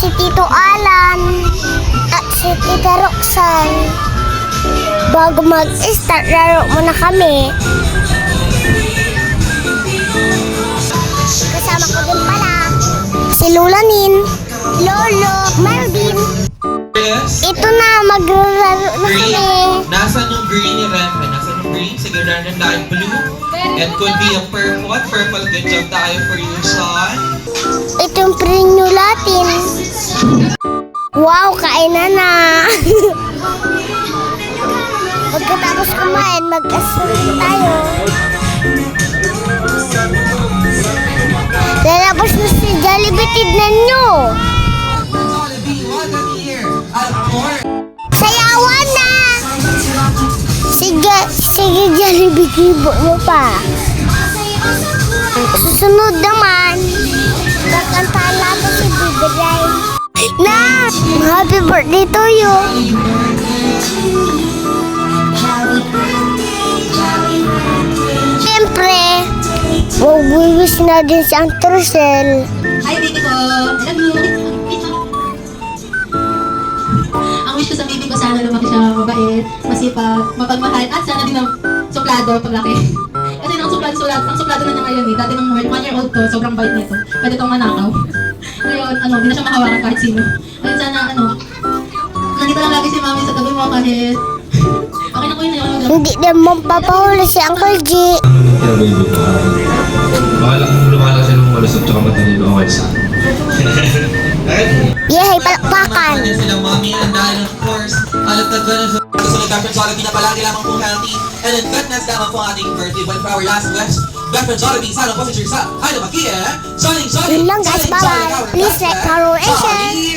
si Tito Alan at si Tita Roxanne. Bago mag-start, laro muna kami. Kasama ko din pala si Lola Nin, Lolo, Melvin. Yes. Ito na, maglaro na kami. Nasaan yung green Sige, random dahil blue. It could be a purple. Purple? Good job tayo for you, son. Ito yung prinyo Latin. Wow, kainan na. Pagkatapos kumain, mag-asal tayo. Lalabas na si Jollibee, tignan nyo. Sige, Jollibee, kibo nyo pa. Susunod naman, kakanta natin si Bibigay. Na! Happy birthday to you! Siyempre, mag-wish na din si Aunt Rosel. Hi, baby ko. I love. Sa baby ko, sana lumaki siya mabait, masipag, mapagmahal, at sana din ang suplado paglaki. Kasi nang suplado, suplado, ang suplado na niya ngayon eh. Dati nung one year old to, sobrang bait nito. Pwede itong manakaw. Ngayon, ano, hindi na siya mahawakan kahit sino. Ngayon sana, ano, nandito lang lagi si mami sa tabi mo kahit... Okay na ko yun, Hindi naman papahuli si Uncle G. Yeah, baby ko. Bahala kung lumalas siya ng malusot tsaka matalino okay sa Yehey, palakpakan! Kanya sila mommy and dad, of course. Healthy. And in.